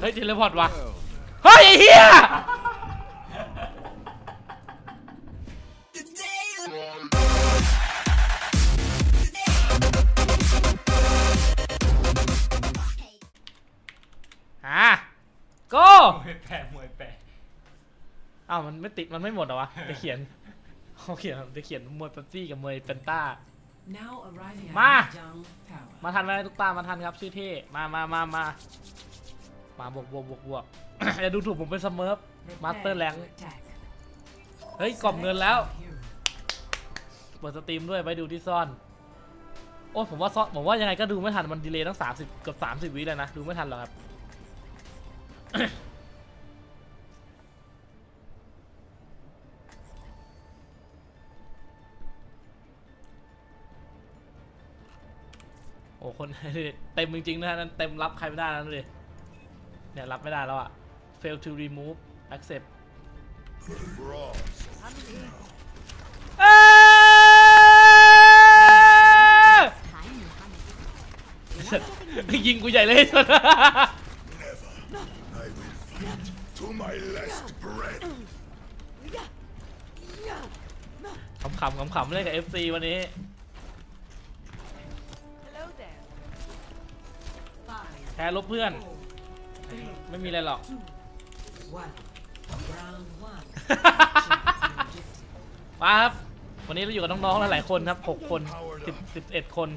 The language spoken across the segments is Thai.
เฮ้ยเทเลพอร์ตว่ะเฮ้ยไอ้เฮียอะ go มวยแปะมวยแปะอ้าวมันไม่ติดมันไม่หมดเหรอวะจะเขียนเขาเขียนจะเขียนมวยเป๊ปซี่กับมวยเปนต้า Now arriving at Ma. Young Tower. มาทันไหมทุกตามาทันครับชื่อเท่มามามามา มาบวกบวกบวกบวกอย่าดูถูกผมเป็นสเมิร์ฟ Master Prepare Rank to attack. เฮ้ยกรอบเงินแล้ว Hero. เปิดสตรีมด้วยไปดูที่ซ่อน โอ้ผมว่าซ่อนผมว่ายังไงก็ดูไม่ทันมันดีเลย์ตั้งสามสิบเกือบสามสิบวิเลยนะ ดูไม่ทันหรอกครับโอ้คนเต็มจริงๆนะฮะนั้นเต็มรับใครไม่ได้แล้วเลย เนี่ยรับไม่ได้แล้วอะ fail to remove accept เอ้ยยิงกูใหญ่เลย I will feed to my last breath. ขำๆขำๆเล่นกับ FC วันนี้ Hello there. Five, แพ้ลบเพื่อน three, ไม่มีอะไรหรอก two, one. Round one. มาครับ วันนี้เราอยู่กับน้องๆหลายๆคนครับ6คน10 11คน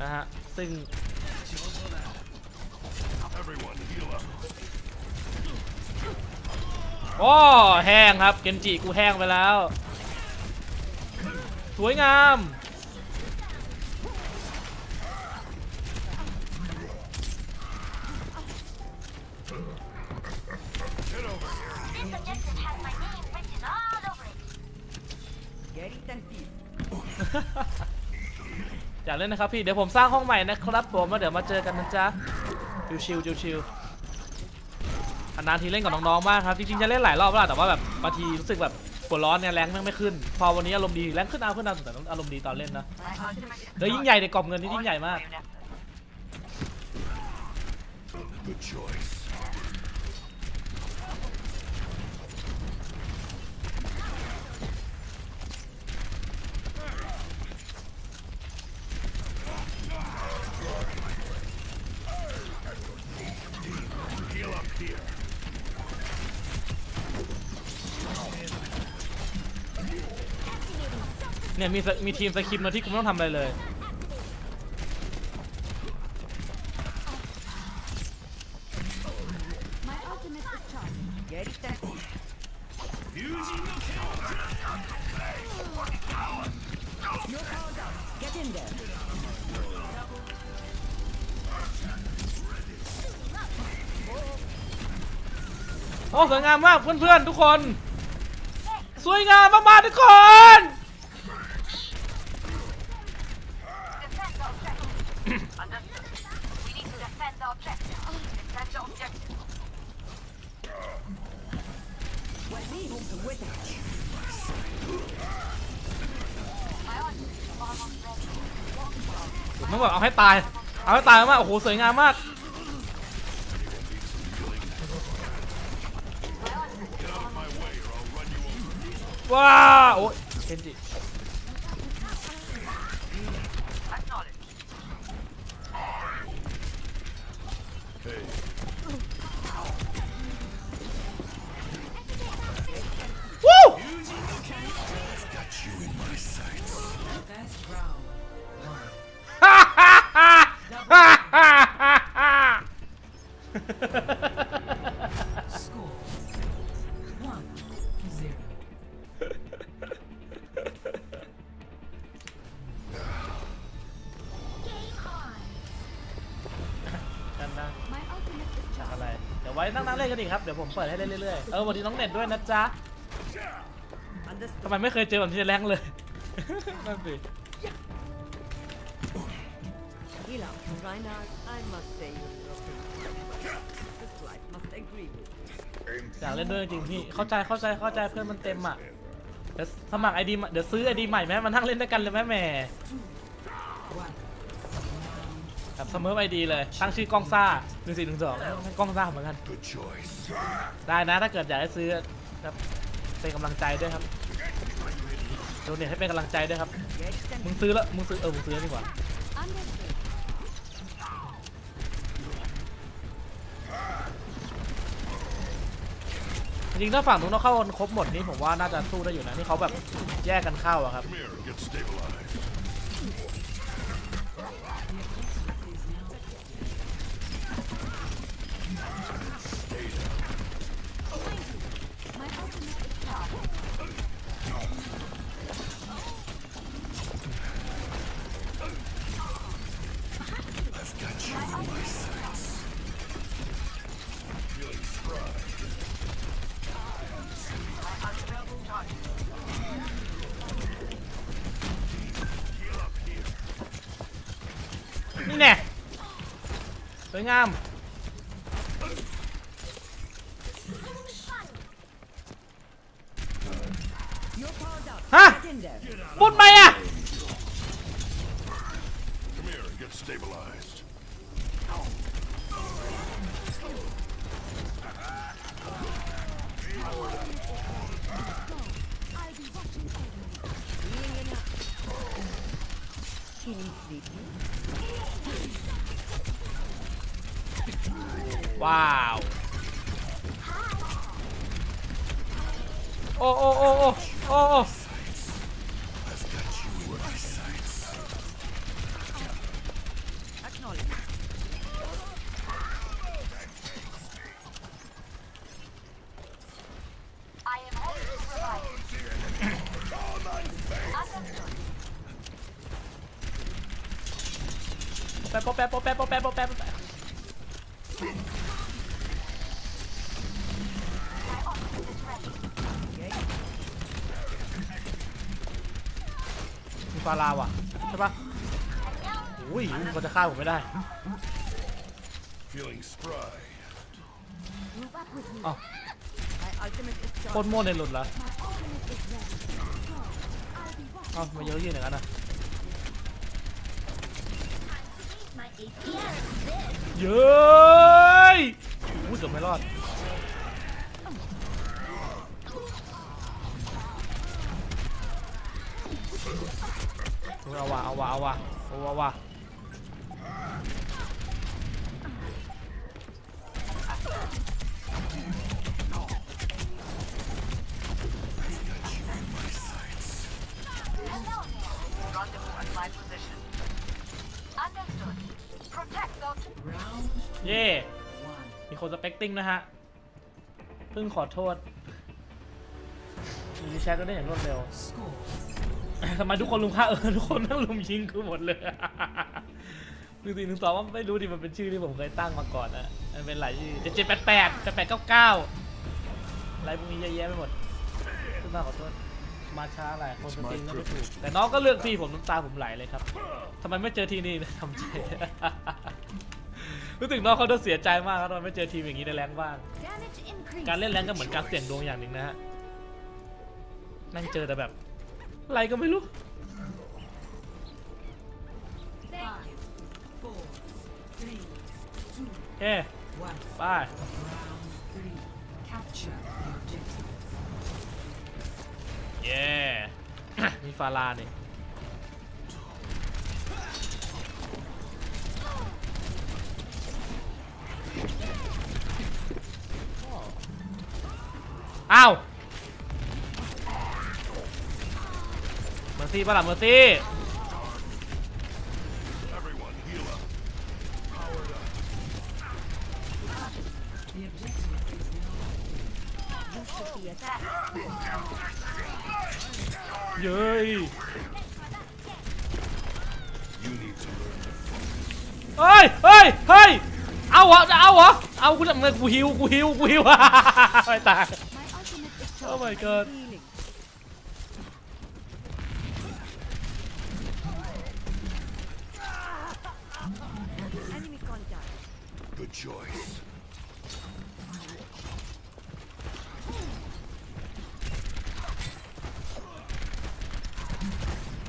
นะฮะ ซึ่ง Everyone heal up. โอ้แห้งครับ เกนจิกูแห้งไปแล้ว สวยงาม อยากเล่นนะครับพี่เดี๋ยวผมสร้างห้องใหม่นะครับผมแล้วเดี๋ยวมาเจอกันนะจ๊ะชิวๆชิวๆนานทีเล่นกับน้องๆมากครับจริงๆจะเล่นหลายรอบแล้วแต่ว่าแบบบางทีรู้สึกแบบปวดร้อนเนี่ยแรงม่งไม่ขึ้น พอวันนี้อารมณ์ดีแรงขึ้นเอาขึ้นเอาแต่องอารมณ์ดีตอนเล่นนะเดี๋ยวยิ่งใหญ่ในกรอบเงินนี่ยิ่งใหญ่มาก Good choice. เนี่ย มีมีทีมสคริปต์นะที่กูไม่ต้องทำอะไรเลยโอ้สวยงามมากเพื่อนๆทุกคน สวยงามมากๆทุกคน almost ready. ต้องแบบเอาให้ตาย เอาให้ตายมากโอ้โหสวยงามมากว้าวโอ้ยเคนจิ อะไรเดี๋ยวไว้นั่งนั่งเล่นกันอีกครับ เดี๋ยวผมเปิดให้เล่นเรื่อยๆ เออวันนี้น้องเน็ตด้วยนะจ๊ะทำไมไม่เคยเจอแบบนี้แรงเลย นั่นสิ Gila, Reinhard, I must say you're This life must agree with you. อยากเล่นด้วยจริงๆพี่ เข้าใจเข้าใจเข้าใจเพื่อนมันเต็มอะ เดี๋ยวสมัครไอดีเดี๋ยวซื้อไอดีใหม่ไหมมันนั่งเล่นด้วยกันเลยไหมแหม่ One. แบบเสมอไอดีเลย ตั้งชื่อกล้องซ่าหนึ่งสี่หนึ่งสองกล้องซ่าเหมือนกัน Good choice. ได้นะถ้าเกิดอยากให้ซื้อครับเป็นกำลังใจด้วยครับ โดนเนทให้เป็นกำลังใจด้วยครับ มึงซื้อแล้วมึงซื้อเออ มึงซื้อดีกว่า จริงถ้าฝั่งตรงนั้นเข้าครบหมดนี่ผมว่าน่าจะสู้ได้อยู่นะ นี่เขาแบบแยกกันเข้าอะครับ Hả? Bút bay à? Come here and get stabilized. Wow. Oh, oh, oh, oh, oh. Pop, pop, pop, pop, pop, pop, pop. ฟาราว่ะใช่ปะอุ้ยมันจะฆ่าผมไม่ได้ Feeling spry. Move up with me. อ๋อ My ultimate is โค charged. ตรโม่ในหลุดเหรอ My ultimate is ready. I'll be watching. เอ้ามาเยอะยืนอย่างนั้นอะ My APM. เย้ยอุ้ยเกือบไม่รอด เอาว่ะเอาว่ะเอาว่ะเอาว่ะเอาว่ะเย่มีคนสเปกติ้งนะฮะ เพิ่งขอโทษ มีแชทก็ได้อย่างรวดเร็ว ทำไมทุกคนลุมฆ่าเออทุกคนนั่งลุมยิงกูหมดเลยหนึ่งสี่หนึ่งสองว่าไม่รู้ดิมันเป็นชื่อที่ผมเคยตั้งมาก่อนนะมันเป็นหลายชื่อเจ็ดเจ็ดแปดแปดแปดแปดเก้าเก้าอะไรพวกนี้เยอะแยะไปหมดขึ้นมาขอโทษมาช้าหลายคนสตรีมก็ไม่ถูกแต่น้องก็เลือกพี่ผมน้ำตาผมไหลเลยครับทำไมไม่เจอทีนี่ทำใจรู้สึกน้องเขาจะเสียใจมากครับทำไมไม่เจอทีมอย่างนี้ในแรงบ้าง การเล่นแรงก็เหมือนการเสี่ยงดวงอย่างหนึ่งนะฮะนั่งเจอแต่แบบ อะไรก็ไม่รู้เอ๊ไป้าเย้มีฟาลาเนี่ยอ้าว ซี่ปะล่ะเมอร์ซี่ Everyone, heal up. The objective is now Used to be attacked. เย้ย You need to learn to focus. เฮ้ย เฮ้ย เฮ้ย เอาเหรอจะเอาเหรอ เอากูจะมึงกูฮิว กูฮิว กูฮิว ไม่ตาย My ultimate is charged. Oh my god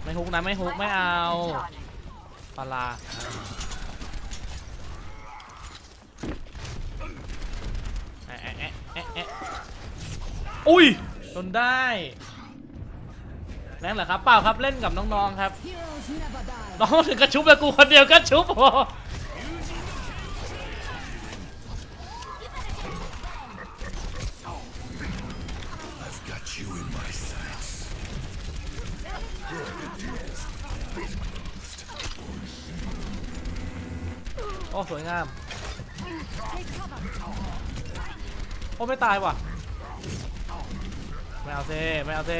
ไม่ฮุกนะไม่ฮุกไม่เอาปลาแอะแอะแอะแอะอุ้ยโดนได้แรงเหรอครับเปล่าครับเล่นกับน้องๆครับ น้องถึงกระชุบแลยกูคนเดียวก็ชุบโอ งาม โอ้ไม่ตายว่ะ ไม่เอาเซไม่เอาเซ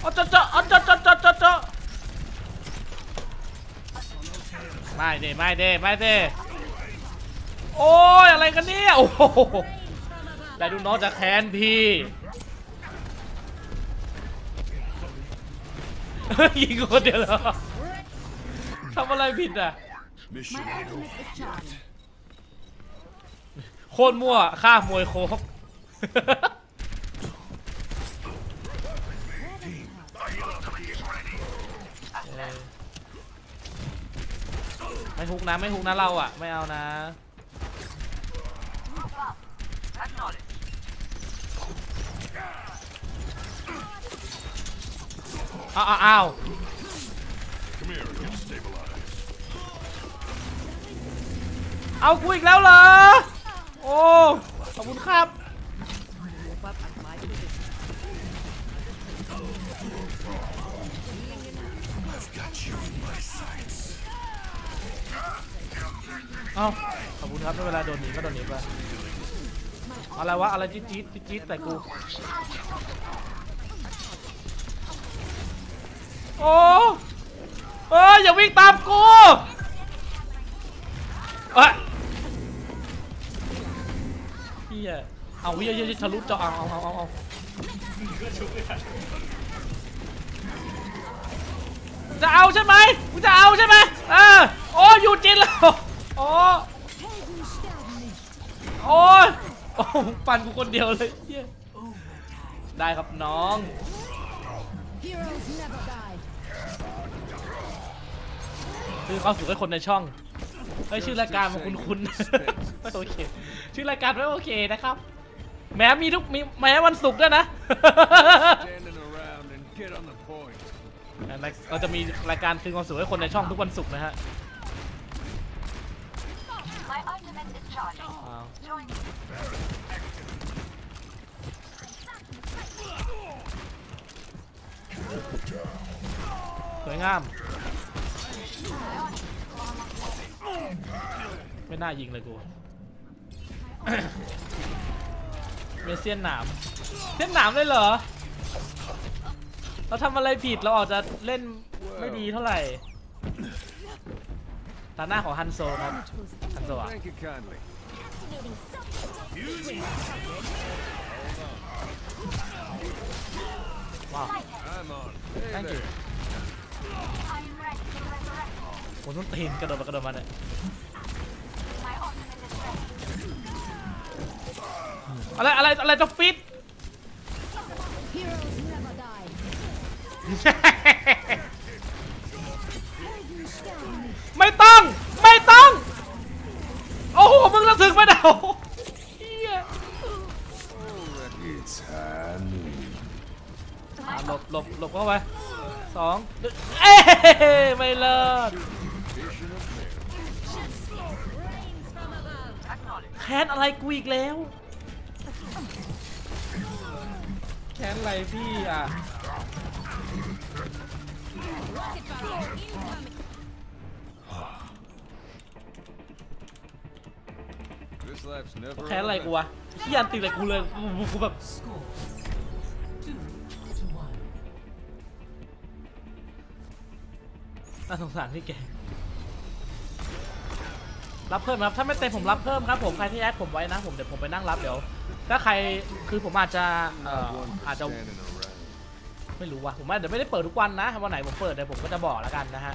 โอ้เจาะเจาะเจาะเจาะเจาะเจาะเจาะไม่เด้ไม่เด้ไม่เด้โอ้ยอะไรกันเนี่ย โอ้โหแต่ดูน้องจะแค้นพี่ยิงคนเดียวเหรอ ทำอะไรผิดอะ Mission complete. โคตรมั่วฆ่ามวยโคกไม่ฮุกนะไม่ฮุกนะเราอะ ไม่เอานะอ้าวอ้าว เอากูอีกแล้วเหรอ โอ้ ขอบคุณครับ เอาขอบคุณครับไม่เวลาโดนหนีก็โดนหนีไปอะไรวะ อะไรจี๊ดจี๊ดจี๊ดจี๊ดแต่กู โอ้เอ้อย่าวิ่งตามกูเอ้ย ฮียเอาเฮียเฮียทะลุจอเอาเอาเอาเอาเอาจะเอาใช่ไหมมึงจะเอาใช่ไหมเออโอ้ยูจินแล้วโอ้โอ้ยโอ้ปั่นกูคนเดียวเลยเหี้ยได้ครับน้องคือความสุขให้คนในช่อง เฮ้ยชื่อรายการมันคุ้นๆไม่โอเค ชื่อรายการไม่โอเคนะครับ แม้มีทุกมีแม้วันศุกร์ด้วยนะ standing around and get on the point. เราจะมีรายการคืนความสุขให้คนในช่องทุกวันศุกร์นะฮะ My ultimate is charging. อ้าว Join me. สวยงาม ไม่น่ายิงเลยกู เมเซียนหนามเส้นหนามเลยเหรอ เราทำอะไรผิดเราออกจะเล่นไม่ดีเท่าไหร่ตาหน้าของฮันโซครับฮันโซอะ Thank you kindly. ว้าว I'm on. Hey thank you ผมต้องตีนกระโดดมากระโดดมาเนี่ย My ultimate is ready. อะไรอะไรอะไรจะฟิต Heroes never die. You stand me. ไม่ต้อง ไม่ต้อง โอ้โห มึงระถึงไปเดาเหี้ย It's Hanu. อะหลบหลบหลบเข้าไปสองเอ้ยไม่เลิศ ค้นอะไรกูอีกแล้ว แค้นอะไรพี่อะ This life's never แค้นอะไรกูวะพี่ยันติดอะไรกูเลยกูกูกูแบบ Score two to one. น่าสงสารพี่แก รับเพิ่มครับถ้าไม่เต็มผมรับเพิ่มครับผมใครที่แอดผมไว้นะผมเดี๋ยวผมไปนั่งรับเดี๋ยว ถ้าใครคือผมอาจจะเอ่ออาจจะไม่รู้ว่ะผมว่าเดี๋ยวไม่ได้เปิดทุกวันนะวันไหนผมเปิดเดี๋ยวผมก็จะบอกแล้วกันนะฮะ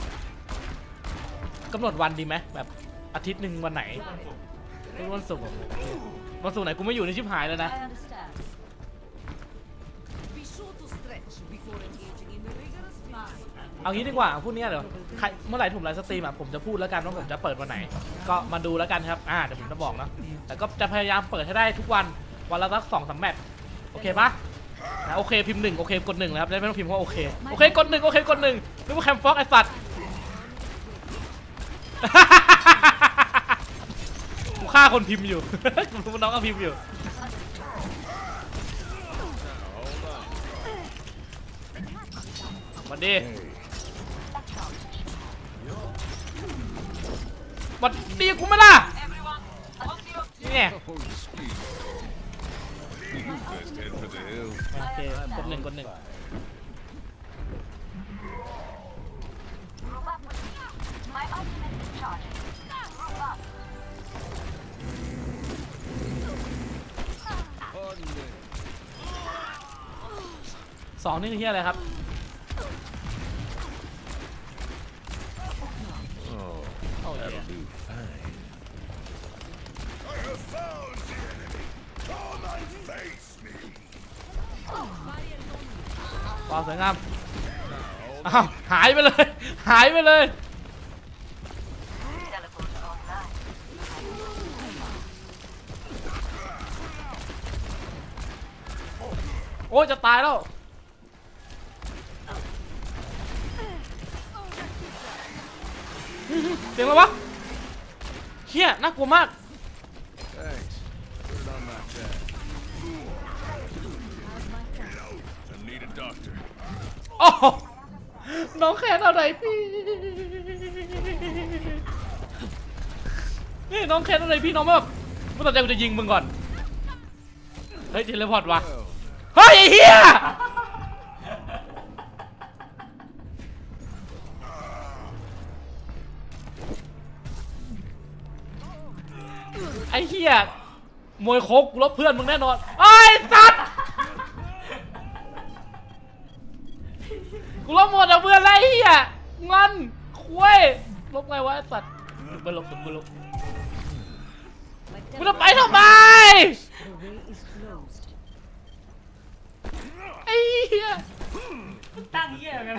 กำหนดวันดีไหมแบบอาทิตย์หนึ่งวันไหนเป็นวันศุกร์วันศุกร์ไหนกูไม่อยู่ในชิบหายเลยนะเอางี้ดีกว่าพรุ่งนี้ยเดี๋ยวเมื่อไหร่ผมไลฟ์สตรีมอะผมจะพูดแล้วกันว่าผมจะเปิดวันไหน ก็มาดูแล้วกันครับ อ่าเดี๋ยวผมจะบอกนะ แต่ก็จะพยายามเปิดให้ได้ทุกวัน วันละสักสองสามแมตช์โอเคปะนะโอเคพิมพ์หนึ่งโอเคกดหนึ่งนะครับไม่ต้องพิมพ์ว่าโอเค โอเคกดหนึ่งโอเคกดหนึ่งนึกว่าแคมฟ็อกไอสัตว์กูฆ่าคนพิมพ์อยู่รู้น้องก็พิมพ์อยู่มาดิ วัดดีกูไม่ล่ะนี่ไงโอเคกดหนึ่งกดหนึ่งสองนี่คือเฮียอะไรครับ Oh, โอ้ย that'll do fine. I have found the enemy. Come and face me. ความ สวยงามอ้าวหายไปเลย หายไปเลยโอ้จะตายแล้วเสียงอะไรวะเฮียน่ากลัวมาก Thanks. Put it on my tab. I need a doctor. โอ้โห น้องแค้นอะไรพี่ นี่น้องแค้นอะไรพี่น้องแบบเมื่อตอนแรกกูจะยิงมึงก่อน เฮ้ยเทเลพอร์ตวะ เฮ้ยไอ้เฮียไอ้เฮียมวยโคกลบเพื่อนมึงแน่นอนไอ้สัตว์กูลบหมดอะเพื่อนแล้วไรเฮียงอนคุย อะไรวะไอ้สัตว์มึงลบลบ My มึงจะไปทำไมไอ้เหี้ยตั้งเหี้ยกัน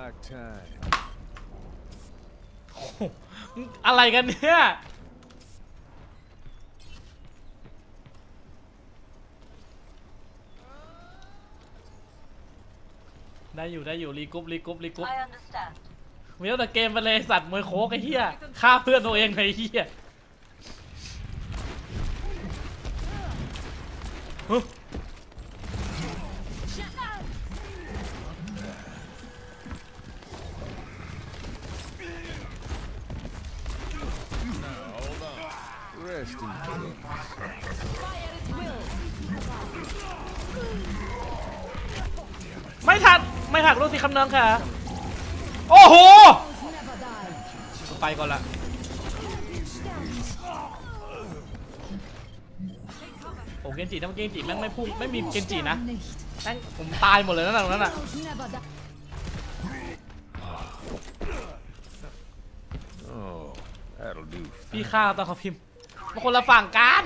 it ain't my time. อะไรกันเนี่ย ได้อยู่ได้อยู่รีกรุ๊ปรีกรุ๊ปรีกรุ๊ป I understand. มีแต่เกมไปเลยสัตว์มวยโคกไอ้เหี้ยฆ่าเพื่อนตัวเองไอ้เหี้ยฮึ Rest in peace. ไม่ทัน ไม่หักลูกสิคำน้องค่ะ โอ้โห Heroes never die. ไปก่อนละโอ้เกนจิถ้าเกนจิแม่งไม่พุ่งไม่มีเกนจินะ Nicht. แม่งผมตายหมดเลยนั่นน่ะตรงนั้นน่ะ Heroes never die. Oh, that'll do พี่ fine. ฆ่าตอนเขาพิมพ์ มาคนละฝั่งกัน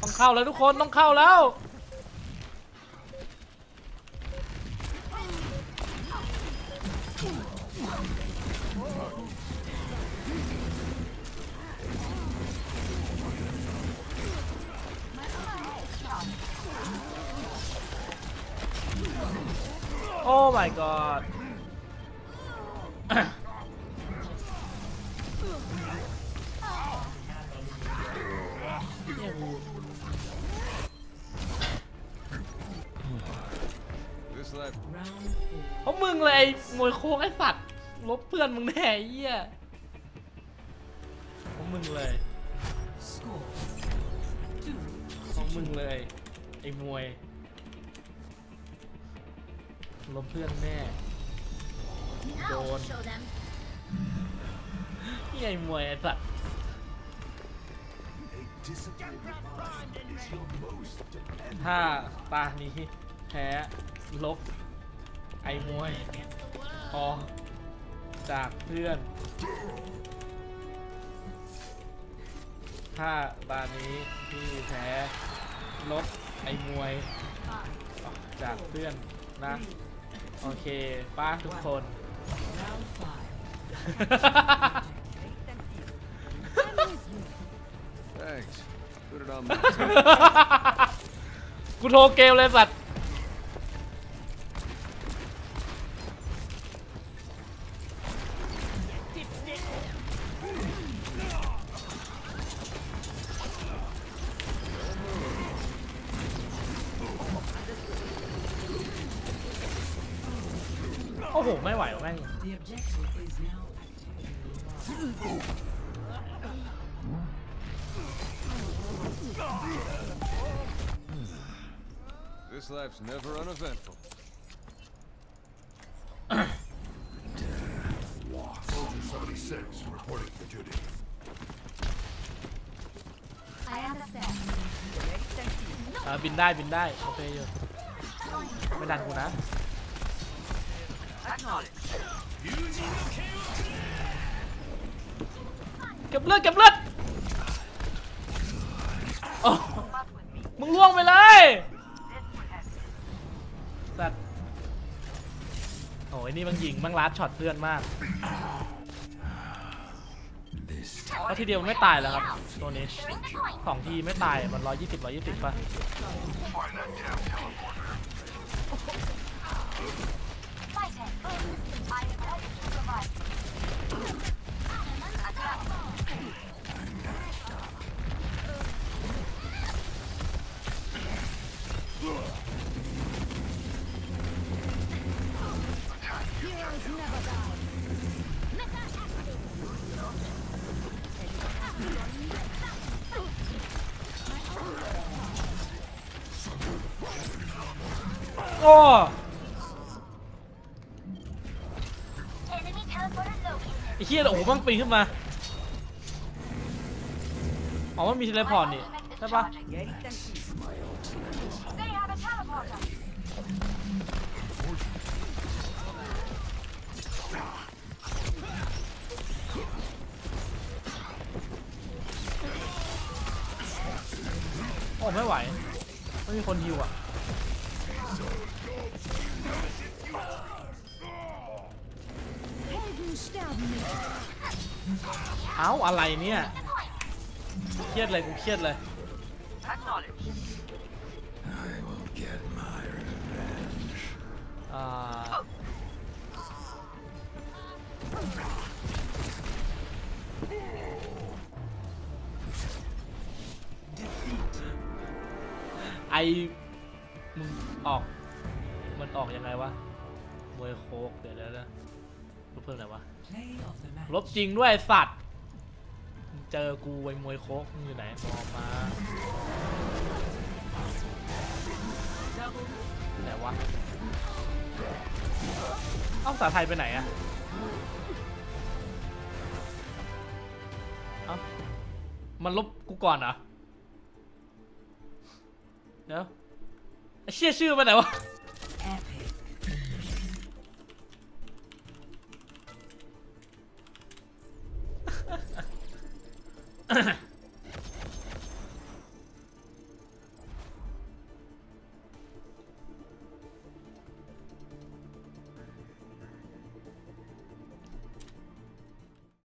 ต้องเข้าแล้วทุกคนต้องเข้าแล้วโอ้ my god เพราะมึงเลยมวยโค้งไอ้สัตว์ลบเพื่อนมึงแน่เหี้ยเพราะมึงเลยเพราะมึงเลยไอ้มวยลบเพื่อนแน่ Now Go on. I'll show them. นี่ไอ้มวยไอ้สัตว์ถ้าตานี้แพ้ลบ ไอ้มวยออจากเพื่อน ถ้าตานี้พี่แพ้ลบ ไอ้มวยจากเพื่อนนะ โอเคป้าทุกคน กูโทรเกมเลยสัตว์ This life's never uneventful. Soldier 76 reporting for duty. I understand. Make them feel. อ่าบินได้บินได้โอเคอยู่ไม่ดันกูนะ Acknowledge. เก็บเลือดเก็บเลือดโอ้มึงล่วงไปเลย โอ้ยนี่มันยิงมันลัดช็อตเพื่อนมากเพราะทีเดียวมันไม่ตายแล้วครับตัวนี้สองทีไม่ตายมันร้อยยี่สิบร้อยยี่สิบป่ะ ไอ้เฮียโอ้โหมันปีนขึ้นมาอ๋อมันมีเทเลพอร์ตนี่ใช่ปะโอ้ไม่ไหวไม่มีคนฮิวอะ เอ้าอะไรเนี่ยเครียดเลยกูเครียดเลยอ่าไอมึงออก มันออกยังไงวะ ลบจริงด้วยสัตว์ เจอกูไอ้มวยโคกมึงอยู่ไหนมองมาไหนวะ เอ้าภาษาไทยไปไหนอะเอ้ามันลบกูก่อนเหรอ เดี๋ยวเชี่ยชื่อไปไหนวะ